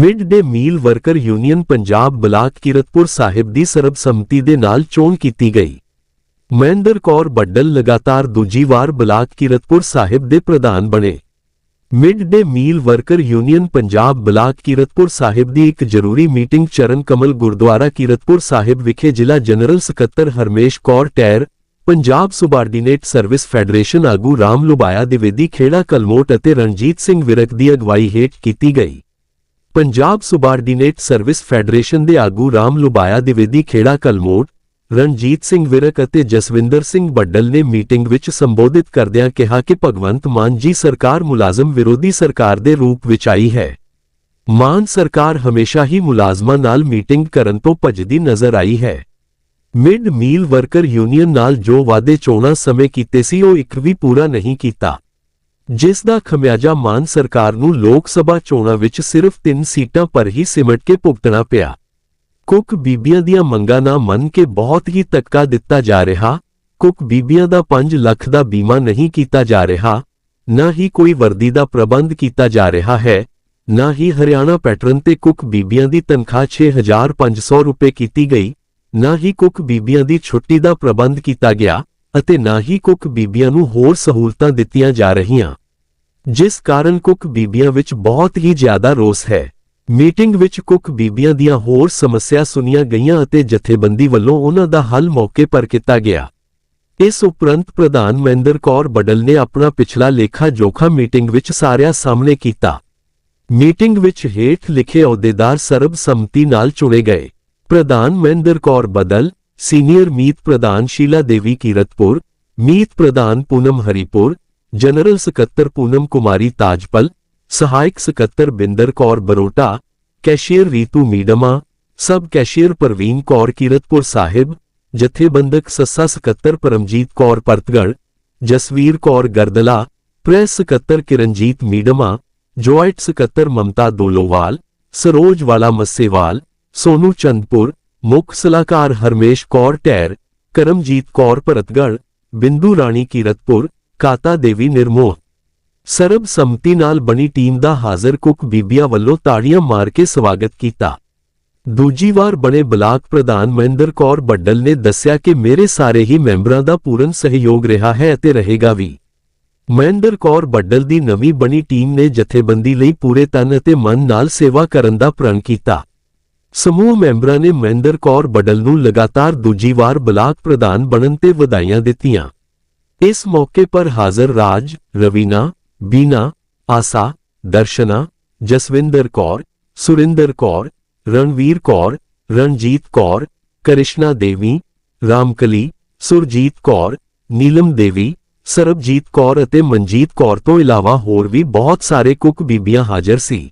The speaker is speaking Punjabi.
Mid day meal worker union Punjab block Kiratpur Sahib ਦੀ ਸਰਬਸੰਮਤੀ ਦੇ ਨਾਲ ਚੋਣ ਕੀਤੀ ਗਈ। ਮਹਿੰਦਰ ਕੌਰ ਬੱਡਲ ਲਗਾਤਾਰ ਦੂਜੀ ਵਾਰ ਬਲਾਕ ਕਿਰਤਪੁਰ ਸਾਹਿਬ ਦੇ ਪ੍ਰਧਾਨ ਬਣੇ। Mid day meal worker union Punjab block Kiratpur Sahib ਦੀ ਇੱਕ ਜ਼ਰੂਰੀ ਮੀਟਿੰਗ ਚਰਨ ਕਮਲ ਗੁਰਦੁਆਰਾ ਕੀਰਤਪੁਰ ਸਾਹਿਬ ਵਿਖੇ ਜ਼ਿਲ੍ਹਾ ਜਨਰਲ ਸਕੱਤਰ Harmesh Kaur Tair Punjab subordinate service federation ਆਗੂ ਰਾਮ ਲੁਬਾਇਆ ਦਿਵੇਦੀ ਖੇੜਾ ਕਲਮੋਟ ਅਤੇ ਰਣਜੀਤ ਸਿੰਘ ਵਿਰਕ ਦੀ ਅਗਵਾਈ ਹੇਠ ਕੀਤੀ ਗਈ। ਪੰਜਾਬ ਸੁਬਾਰਡੀਨੇਟ ਸਰਵਿਸ ਫੈਡਰੇਸ਼ਨ ਦੇ ਆਗੂ ਰਾਮ ਲੁਬਾਇਆ ਦਿਵੇਦੀ, ਖੇੜਾ ਕਲਮੋਟ ਰਣਜੀਤ ਸਿੰਘ ਵਿਰਕ ਅਤੇ ਜਸਵਿੰਦਰ ਸਿੰਘ ਬੱਡਲ ਨੇ ਮੀਟਿੰਗ ਵਿੱਚ ਸੰਬੋਧਿਤ ਕਰਦਿਆਂ ਕਿਹਾ ਕਿ ਭਗਵੰਤ ਮਾਨ ਜੀ ਸਰਕਾਰ ਮੁਲਾਜ਼ਮ ਵਿਰੋਧੀ ਸਰਕਾਰ ਦੇ ਰੂਪ ਵਿੱਚ ਆਈ ਹੈ। ਮਾਨ ਸਰਕਾਰ ਹਮੇਸ਼ਾ ਹੀ ਮੁਲਾਜ਼ਮਾਂ ਨਾਲ ਮੀਟਿੰਗ ਕਰਨ ਤੋਂ ਭੱਜਦੀ ਨਜ਼ਰ ਆਈ ਹੈ। ਮਿਡ ਮੀਲ ਵਰਕਰ ਯੂਨੀਅਨ ਨਾਲ ਜੋ ਵਾਅਦੇ ਚੋਣਾਂ ਸਮੇਂ ਕੀਤੇ ਸੀ, ਉਹ ਇੱਕ ਵੀ ਪੂਰਾ ਨਹੀਂ ਕੀਤਾ। ਜਿਸ ਦਾ ਖਮਿਆਜਾ ਮਾਨ ਸਰਕਾਰ ਨੂੰ ਲੋਕ ਸਭਾ ਚੋਣਾਂ ਵਿੱਚ ਸਿਰਫ 3 ਸੀਟਾਂ ਪਰ ਹੀ ਸਿਮਟ ਕੇ ਭੁਗਤਣਾ ਪਿਆ। ਕੁੱਕ ਬੀਬੀਆਂ ਦੀਆਂ ਮੰਗਾਂ ਨਾ ਮੰਨ ਕੇ ਬਹੁਤ ਹੀ ਧੱਕਾ ਦਿੱਤਾ ਜਾ ਰਿਹਾ। ਕੁੱਕ ਬੀਬੀਆਂ ਦਾ 5 ਲੱਖ ਦਾ ਬੀਮਾ ਨਹੀਂ ਕੀਤਾ ਜਾ ਰਿਹਾ। ਨਾ ਹੀ ਕੋਈ ਵਰਦੀ ਦਾ ਪ੍ਰਬੰਧ ਕੀਤਾ ਜਾ ਰਿਹਾ ਹੈ। ਨਾ ਹੀ ਹਰਿਆਣਾ ਪੈਟਰਨ ਤੇ ਕੁੱਕ ਬੀਬੀਆਂ ਦੀ ਤਨਖਾਹ 6500 ਰੁਪਏ ਕੀਤੀ ਗਈ। ਨਾ ਹੀ ਕੁੱਕ ਬੀਬੀਆਂ ਦੀ ਛੁੱਟੀ ਦਾ ਪ੍ਰਬੰਧ ਕੀਤਾ ਗਿਆ। ਅਤੇ ਨਾ ਹੀ ਕੁੱਕ ਬੀਬੀਆਂ ਨੂੰ ਹੋਰ ਸਹੂਲਤਾਂ ਦਿੱਤੀਆਂ ਜਾ ਰਹੀਆਂ। ਜਿਸ ਕਾਰਨ ਕੁੱਕ ਬੀਬੀਆਂ ਵਿੱਚ ਬਹੁਤ ਹੀ ਜ਼ਿਆਦਾ ਰੋਸ ਹੈ। ਮੀਟਿੰਗ ਵਿੱਚ ਕੁੱਕ ਬੀਬੀਆਂ ਦੀਆਂ ਹੋਰ ਸਮੱਸਿਆ ਸੁਣੀਆਂ ਗਈਆਂ ਅਤੇ ਜਥੇਬੰਦੀ ਵੱਲੋਂ ਉਹਨਾਂ ਦਾ ਹੱਲ ਮੌਕੇ ਪਰ ਕੀਤਾ ਗਿਆ। ਇਸ ਉਪਰੰਤ ਪ੍ਰਧਾਨ ਮਹਿੰਦਰ ਕੌਰ ਬਡਲ ਨੇ ਆਪਣਾ ਪਿਛਲਾ ਲੇਖਾ ਜੋਖਾ ਮੀਟਿੰਗ ਵਿੱਚ ਸਾਰਿਆਂ ਸਾਹਮਣੇ ਕੀਤਾ। ਮੀਟਿੰਗ ਵਿੱਚ ਹੇਠ ਲਿਖੇ ਅਹੁਦੇਦਾਰ ਸਰਬਸੰਮਤੀ ਨਾਲ ਚੁਣੇ ਗਏ। ਪ੍ਰਧਾਨ ਮਹਿੰਦਰ ਕੌਰ ਬਦਲ सीनियर मीत प्रधान शीला देवी कीरतपुर, मीत प्रधान पूनम हरिपुर, जनरल सकत्तर पूनम कुमारी ताजपल, सहायक सकत्तर Binder Kaur Barota, cashier Ritu Meedma, sub cashier Parveen Kaur Kiratpur Sahib, जथेबंधक सस्सा सकत्तर परमजीत कौर परतगढ़, जसवीर कौर गर्दला, प्रेस सकत्तर किरणजीत मीडमा, ज्वाइट सकत्तर ममता दोलोवाल सरोजवाला मस्सेवाल, सोनू चंदपुर ਮੁੱਖ ਸਲਾਹਕਾਰ ਹਰਮੇਸ਼ ਕੌਰ ਟੈਰ, ਕਰਮਜੀਤ ਕੌਰ ਭਰਤਗੜ ਬਿੰਦੂ ਰਾਣੀ ਕੀਰਤਪੁਰ, ਕਾਤਾ ਦੇਵੀ ਨਿਰਮੋਹ। ਸਰਬ ਸੰਮਤੀ ਨਾਲ ਬਣੀ ਟੀਮ ਦਾ ਹਾਜ਼ਰ ਕੁੱਕ ਬੀਬੀਆਂ ਵੱਲੋਂ ਤਾੜੀਆਂ ਮਾਰ ਕੇ ਸਵਾਗਤ ਕੀਤਾ। ਦੂਜੀ ਵਾਰ ਬਣੇ ਬਲਾਕ ਪ੍ਰਧਾਨ ਮਹਿੰਦਰ ਕੌਰ ਬੱਡਲ ਨੇ ਦੱਸਿਆ ਕਿ ਮੇਰੇ ਸਾਰੇ ਹੀ ਮੈਂਬਰਾਂ ਦਾ ਪੂਰਨ ਸਹਿਯੋਗ ਰਿਹਾ ਹੈ ਅਤੇ ਰਹੇਗਾ ਵੀ। ਮਹਿੰਦਰ ਕੌਰ ਬੱਡਲ ਦੀ ਨਵੀਂ ਬਣੀ ਟੀਮ ਨੇ ਜਥੇਬੰਦੀ ਲਈ ਪੂਰੇ ਤਨ ਅਤੇ ਮਨ ਨਾਲ ਸੇਵਾ ਕਰਨ ਦਾ ਪ੍ਰਣ ਕੀਤਾ। ਸਮੂਹ ਮੈਂਬਰਾਂ ਨੇ ਮਹਿੰਦਰ ਕੌਰ ਬਡਲ ਨੂੰ ਲਗਾਤਾਰ ਦੂਜੀ ਵਾਰ ਬਲਾਕ ਪ੍ਰਧਾਨ ਬਣਨ ਤੇ ਵਧਾਈਆਂ ਦਿੱਤੀਆਂ। ਇਸ ਮੌਕੇ ਪਰ ਹਾਜ਼ਰ ਰਾਜ, ਰਵੀਨਾ, ਬੀਨਾ, ਆਸਾ, ਦਰਸ਼ਨਾ, ਜਸਵਿੰਦਰ ਕੌਰ, ਸੁਰਿੰਦਰ ਕੌਰ, ਰਣਵੀਰ ਕੌਰ, ਰਣਜੀਤ ਕੌਰ, ਕਰਿਸ਼ਨਾ ਦੇਵੀ, ਰਾਮਕਲੀ, ਸੁਰਜੀਤ ਕੌਰ, ਨੀਲਮ ਦੇਵੀ, ਸਰਬਜੀਤ ਕੌਰ ਅਤੇ ਮਨਜੀਤ ਕੌਰ ਤੋਂ ਇਲਾਵਾ ਹੋਰ ਵੀ ਬਹੁਤ ਸਾਰੇ ਕੁੱਕ ਬੀਬੀਆਂ ਹਾਜ਼ਰ ਸੀ।